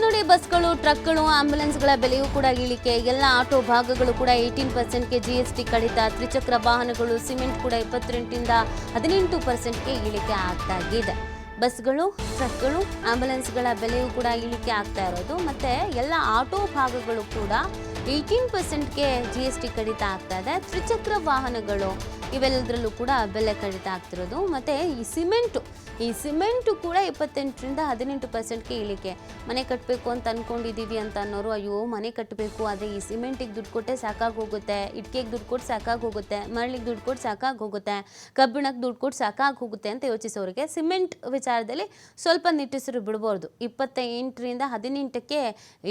ನೋಡಿ ಬಸ್ಗಳು, ಟ್ರಕ್ಗಳು, ಆಂಬ್ಯುಲೆನ್ಸ್ಗಳ ಬೆಲೆಯೂ ಕೂಡ ಇಳಿಕೆ. ಎಲ್ಲ ಆಟೋ ಭಾಗಗಳು ಕೂಡ ಏಯ್ಟೀನ್ ಪರ್ಸೆಂಟ್ಗೆ ಜಿ ಎಸ್ ಟಿ ಕಡಿತ. ತ್ರಿಚಕ್ರ ವಾಹನಗಳು, ಸಿಮೆಂಟ್ ಕೂಡ ಇಪ್ಪತ್ತೆಂಟಿಂದ ಹದಿನೆಂಟು ಪರ್ಸೆಂಟ್ಗೆ ಇಳಿಕೆ ಆಗ್ತಾ ಇದೆ. ಬಸ್ಗಳು, ಟ್ರಕ್ಗಳು, ಆಂಬ್ಯುಲೆನ್ಸ್ಗಳ ಬೆಲೆಯೂ ಕೂಡ ಇಳಿಕೆ ಆಗ್ತಾ ಇರೋದು. ಮತ್ತು ಎಲ್ಲ ಆಟೋ ಭಾಗಗಳು ಕೂಡ ಏಯ್ಟೀನ್ ಪರ್ಸೆಂಟ್ಗೆ ಜಿ ಎಸ್ ಟಿ ಕಡಿತ ಆಗ್ತಾ ಇದೆ. ತ್ರಿಚಕ್ರ ವಾಹನಗಳು ಇವೆಲ್ಲದರಲ್ಲೂ ಕೂಡ ಬೆಲೆ ಕಡಿತ ಆಗ್ತಿರೋದು. ಮತ್ತು ಈ ಸಿಮೆಂಟು ಈ ಸಿಮೆಂಟು ಕೂಡ ಇಪ್ಪತ್ತೆಂಟರಿಂದ ಹದಿನೆಂಟು ಪರ್ಸೆಂಟ್ಗೆ ಇಳಿಕೆ. ಮನೆ ಕಟ್ಟಬೇಕು ಅಂತ ಅಂದ್ಕೊಂಡಿದ್ದೀವಿ ಅಂತ ಅನ್ನೋರು, ಅಯ್ಯೋ, ಮನೆ ಕಟ್ಟಬೇಕು ಆದರೆ ಈ ಸಿಮೆಂಟಿಗೆ ದುಡ್ಡು ಕೊಟ್ಟೆ ಸಾಕಾಗಿ ಹೋಗುತ್ತೆ ಇಟ್ಕೆಗೆ ದುಡ್ಡು ಕೊಟ್ಟು ಸಾಕಾಗಿ ಹೋಗುತ್ತೆ ಮರಳಿಗೆ ದುಡ್ಡು ಕೊಟ್ಟು ಸಾಕಾಗಿ ಹೋಗುತ್ತೆ ಕಬ್ಬಿಣಕ್ಕೆ ದುಡ್ಡು ಕೊಟ್ಟು ಸಾಕಾಗಿ ಹೋಗುತ್ತೆ ಅಂತ ಯೋಚಿಸೋರಿಗೆ ಸಿಮೆಂಟ್ ವಿಚಾರದಲ್ಲಿ ಸ್ವಲ್ಪ ನಿಟ್ಟುಸಿರು ಬಿಡ್ಬೋದು. ಇಪ್ಪತ್ತೆಂಟರಿಂದ ಹದಿನೆಂಟಕ್ಕೆ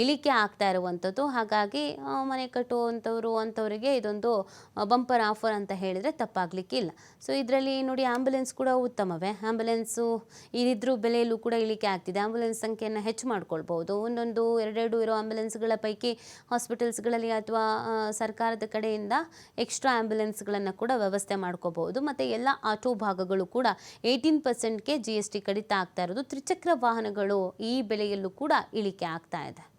ಇಳಿಕೆ ಆಗ್ತಾ ಇರುವಂಥದ್ದು. ಹಾಗಾಗಿ ಮನೆ ಕಟ್ಟುವಂಥವ್ರು ಅಂಥವರಿಗೆ ಇದೊಂದು ಬಂಪರ್ ಆಫರ್ ಅಂತ ಹೇಳಿದರೆ ತಪ್ಪಾಗಲಿಕ್ಕಿಲ್ಲ. ಸೊ, ಇದರಲ್ಲಿ ನೋಡಿ ಆ್ಯಂಬುಲೆನ್ಸ್ ಕೂಡ ಉತ್ತಮವೇ. ಆ್ಯಂಬುಲೆನ್ಸು ಇದ್ರ ಬೆಲೆಯಲ್ಲೂ ಕೂಡ ಇಳಿಕೆ ಆಗ್ತಿದೆ. ಆ್ಯಂಬುಲೆನ್ಸ್ ಸಂಖ್ಯೆಯನ್ನು ಹೆಚ್ಚು ಮಾಡ್ಕೊಳ್ಬೋದು. ಒಂದೊಂದು, ಎರಡೆರಡು ಇರೋ ಆ್ಯಂಬುಲೆನ್ಸ್ಗಳ ಪೈಕಿ ಹಾಸ್ಪಿಟಲ್ಸ್ಗಳಲ್ಲಿ ಅಥವಾ ಸರ್ಕಾರದ ಕಡೆಯಿಂದ ಎಕ್ಸ್ಟ್ರಾ ಆ್ಯಂಬುಲೆನ್ಸ್ಗಳನ್ನು ಕೂಡ ವ್ಯವಸ್ಥೆ ಮಾಡ್ಕೋಬಹುದು ಮತ್ತು ಎಲ್ಲ ಆಟೋ ಭಾಗಗಳು ಕೂಡ ಏಯ್ಟೀನ್ ಪರ್ಸೆಂಟ್ಗೆ ಜಿ ಎಸ್ ಟಿ ಕಡಿತ ಆಗ್ತಾ ಇರೋದು. ತ್ರಿಚಕ್ರ ವಾಹನಗಳು ಈ ಬೆಲೆಯಲ್ಲೂ ಕೂಡ ಇಳಿಕೆ ಆಗ್ತಾ ಇದೆ.